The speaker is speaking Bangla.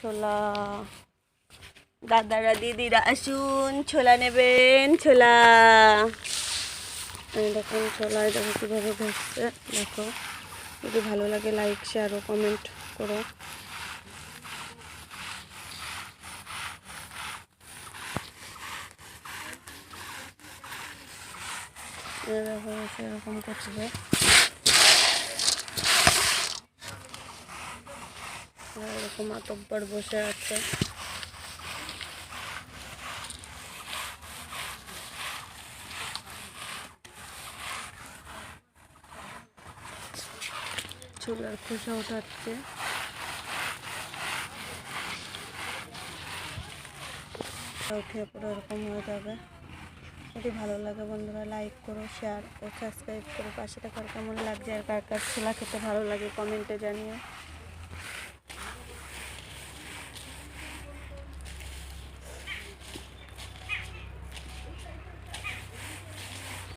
ছোলা। দাদারা, দিদিরা, আসুন, ছোলা নেবেন, ছোলা। দেখুন ছোলা দেখো কীভাবে ঘুরছে দেখো, যদি ভালো লাগে লাইক শেয়ার ও কমেন্ট করো। সেরকম করছে আর এরকম মাতব্বর বসে আছে। চুলার খোসা উঠাচ্ছে। উঠে পুরো এরকম হয়ে যাবে। যদি ভালো লাগে বন্ধুরা লাইক করো শেয়ার ও সাবস্ক্রাইব করো। পাশে থাকার কেমন লাগছে আর কার কার ছোলা খেতে ভালো লাগে কমেন্টে জানিও।